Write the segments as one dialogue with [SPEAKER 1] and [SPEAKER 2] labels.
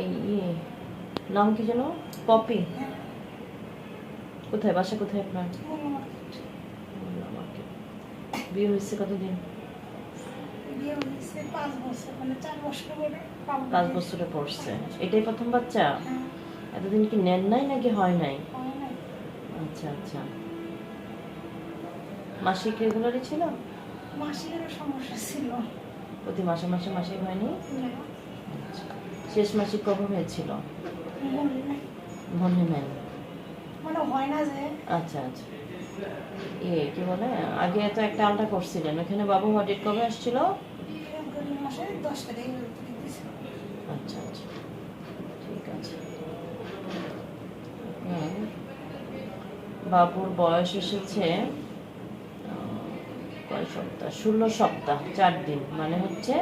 [SPEAKER 1] এই ইয়ে নাম কি যেন? পপি। কোথায়? বাসা কোথায় আপনার? বিয়ে হয়েছে কতদিন?
[SPEAKER 2] পাঁচ বছর মানে
[SPEAKER 1] পাঁচ বছরে। পড়ছে। এটাই প্রথম বাচ্চা?
[SPEAKER 2] হ্যাঁ,
[SPEAKER 1] এতদিন কি নেন নাই নাকি হয় নাই? আচ্ছা আচ্ছা। মাসিক রেগুলারই ছিল?
[SPEAKER 2] মাসিকেরও সমস্যা ছিল।
[SPEAKER 1] প্রতি মাসে মাসে মাসিক হয়নি?
[SPEAKER 2] না।
[SPEAKER 1] শেষ মাসিক কবে হয়েছিল?
[SPEAKER 2] মনে নাই।
[SPEAKER 1] মানে
[SPEAKER 2] হয় না যে।
[SPEAKER 1] আচ্ছা আচ্ছা। এ কি বলে? আগে তো একটা আলটা করছিলেন ওখানে বাবু হডিট কবে আসছিল?
[SPEAKER 2] মাসে।
[SPEAKER 1] আচ্ছা আচ্ছা। ঠিক আছে। বাবুর বয়স এসেছে কয় সপ্তাহ? ষোলো সপ্তাহ চার দিন। মানে হচ্ছে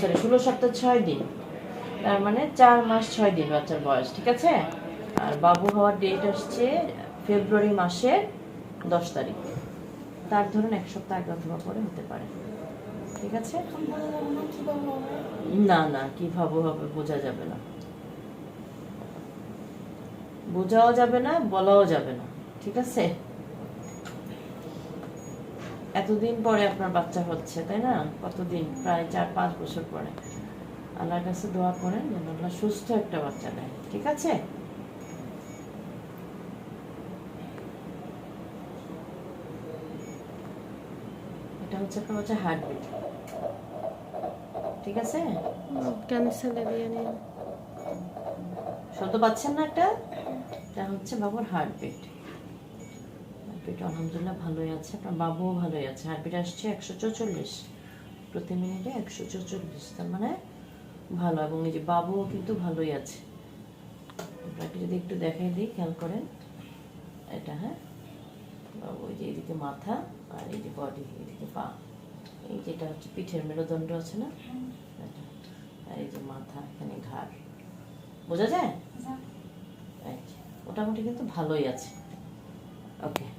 [SPEAKER 1] সরি ষোলো সপ্তাহ ছয় দিন। তার মানে চার মাস ছয় দিন বাচ্চার বয়স, ঠিক আছে? আর বাবু হওয়ার ডেট আসছে ফেব্রুয়ারি মাসের দশ তারিখ। তার ধরুন এক সপ্তাহ আগে অথবা পরে হতে পারে, ঠিক আছে?
[SPEAKER 2] না
[SPEAKER 1] না কীভাবে হবে, বোঝা যাবে না। বোঝাও যাবে না, বলাও যাবে না, ঠিক আছে? এতদিন পরে আপনার বাচ্চা হচ্ছে, তাই না? কতদিন? প্রায় চার পাঁচ বছর পরে। আল্লাহর কাছে দোয়া করেন যেন আল্লাহ সুস্থ একটা বাচ্চা দেয়। ঠিক আছে? এটা হচ্ছে আপনার হচ্ছে হার্টবিট ঠিক আছে?
[SPEAKER 3] ক্যান্সার দিয়ে নিন।
[SPEAKER 1] পাচ্ছেন না একটা? এটা হচ্ছে বাবুর হার্টবিট হার্টবিট আলহামদুলিল্লাহ ভালোই আছে আপনার বাবুও ভালোই আছে। হার্টবিট আসছে একশো চৌচল্লিশ। প্রতি মিনিটে একশো চৌচল্লিশ। তার মানে ভালো এবং এই যে বাবুও কিন্তু ভালোই আছে। আপনাকে যদি একটু দেখাই দিই খেয়াল করেন। এটা হ্যাঁ? বাবু এই যে এদিকে মাথা আর এই যে বডি এদিকে পা। এই যেটা হচ্ছে পিঠের মেরুদণ্ড আছে না? এটা। আর এই যে মাথা এখানে ঘাড়। বোঝা যায়? যা। মোটামুটি কিন্তু ভালোই আছে। ওকে।